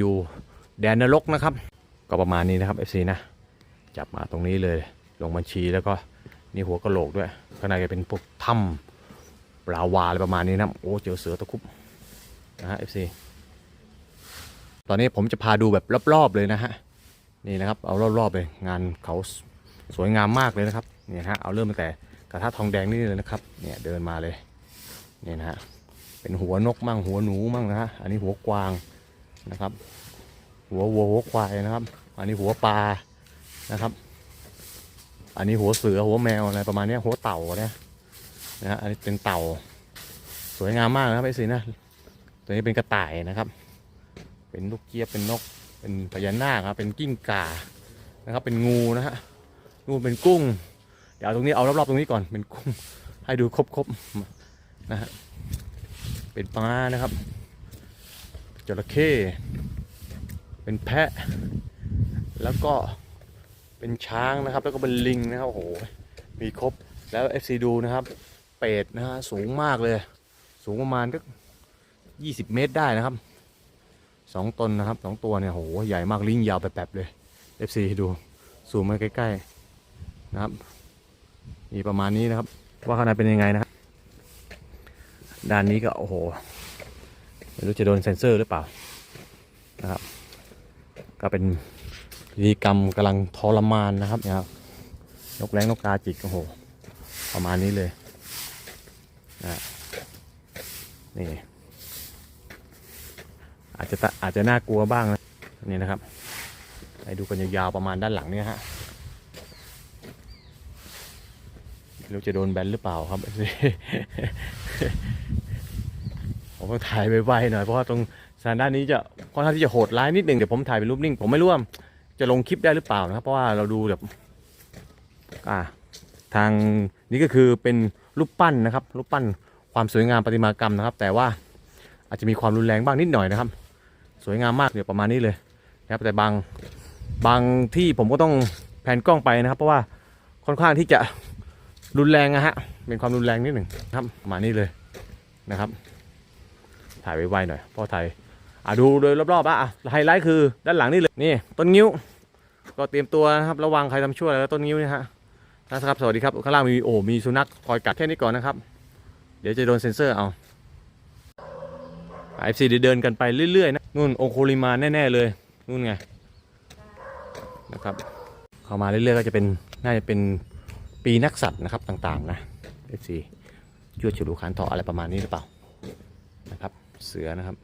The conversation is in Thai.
อยู่แดนนรกนะครับ ก็ประมาณนี้นะครับ FC นะ จับมาตรงนี้เลยลงบัญชีแล้วก็นี่หัวกระโหลกด้วยข้างในก็เป็นพวกถ้ำปลาวาอะไรประมาณนี้นะโอ้เจอเสือตะคุบนะฮะ FC ตอนนี้ผมจะพาดูแบบรอบๆเลยนะฮะนี่นะครับเอารอบๆเลยงานเขาสวยงามมากเลยนะครับเนี่ยฮะเอาเริ่มตั้งแต่กระทะทองแดงนี่เลยนะครับเนี่ยเดินมาเลยเนี่ยนะฮะเป็นหัวนกมั่งหัวหนูมั่งนะฮะอันนี้หัวกวาง นะครับ หัววัวหัวควายนะครับ อันนี้หัวปลานะครับ อันนี้หัวเสือหัวแมวอะไรประมาณนี้หัวเต่าเนี่ยนะฮะอันนี้เป็นเต่า สวยงามมากนะครับไอ้สินะตัวนี้เป็นกระต่ายนะครับ เป็นลูกเจี๊ยบเป็นนก เป็นพญานาคครับเป็นกิ้งก่านะครับ เป็นงูนะฮะงูเป็นกุ้งเดี๋ยวตรงนี้เอารอบๆตรงนี้ก่อนเป็นกุ้งให้ดูครบๆนะฮะเป็นปลานะครับ จระเข้เป็นแพะ แล้วก็เป็นช้างนะครับ แล้วก็เป็นลิงนะครับโอ้โหมีครบแล้ว FC ดูนะครับ เป็ดนะฮะสูงมากเลย สูงประมาณก็ยี่สิบเมตรได้นะครับสองตนนะครับสองตัวเนี่ยโหใหญ่มากลิงยาวแป๊บๆเลย FC ดูซูมมาใกล้ๆนะครับมีประมาณนี้นะครับ ว่าข้างในเป็นยังไงนะครับด้านนี้ก็โอ้โห ไม่รู้จะโดนเซ็นเซอร์หรือเปล่านะครับก็เป็นพิธีกรรมกำลังทรมานนะครับเนี่ยครับนกแร้งนกกาจิกโอ้โหประมาณนี้เลยนะนี่อาจจะอาจจะน่ากลัวบ้างนะนี่นะครับให้ดูกันยาวๆประมาณด้านหลังเนี่ยฮะไม่รู้จะโดนแบนหรือเปล่าครับ ผมต้องถ่ายไวๆหน่อยเพราะว่าตรงสถานด้านนี้จะค่อนข้างที่จะโหดร้ายนิดหนึ่งเดี๋ยวผมถ่ายเป็นรูปนิ่ง ผมไม่รู้ว่าจะลงคลิปได้หรือเปล่านะครับ เพราะว่าเราดูแบบอ่าทางนี้ก็คือเป็นรูปปั้นนะครับรูปปั้นความสวยงามประติมากรรมนะครับ แต่ว่าอาจจะมีความรุนแรงบ้างนิดหน่อยนะครับ สวยงามมากเดี๋ยวประมาณนี้เลยนะครับแต่บางบางที่ผมก็ต้องแผนกล้องไปนะครับ เพราะว่าค่อนข้างที่จะรุนแรงนะฮะเป็นความรุนแรงนิดหนึ่งนะครับประมาณนี้เลยนะครับ ถ่ายไวๆหน่อยเพราะถ่ายอะดูโดยรอบๆอะอะไฮไลท์คือด้านหลังนี่เลยนี่ต้นงิ้ว ก็เตรียมตัวนะครับระวังใครทำชั่วแล้วต้นงิ้วนี่ฮะนะครับสวัสดีครับข้างล่างมีโอ้มีสุนัขคอยกัดแค่นี้ก่อนนะครับ เดี๋ยวจะโดนเซ็นเซอร์เอาไอฟซีเดินกันไปเรื่อยๆนะนู่นโอโคลิมาแน่ๆเลยนู่นไงนะครับเข้ามาเรื่อยๆก็จะเป็นน่าจะเป็นปีนักสัตว์นะครับต่างๆนะเอฟซียวดฉลูขานทออะไรประมาณนี้หรือเปล่านะครับ เสือนะครับ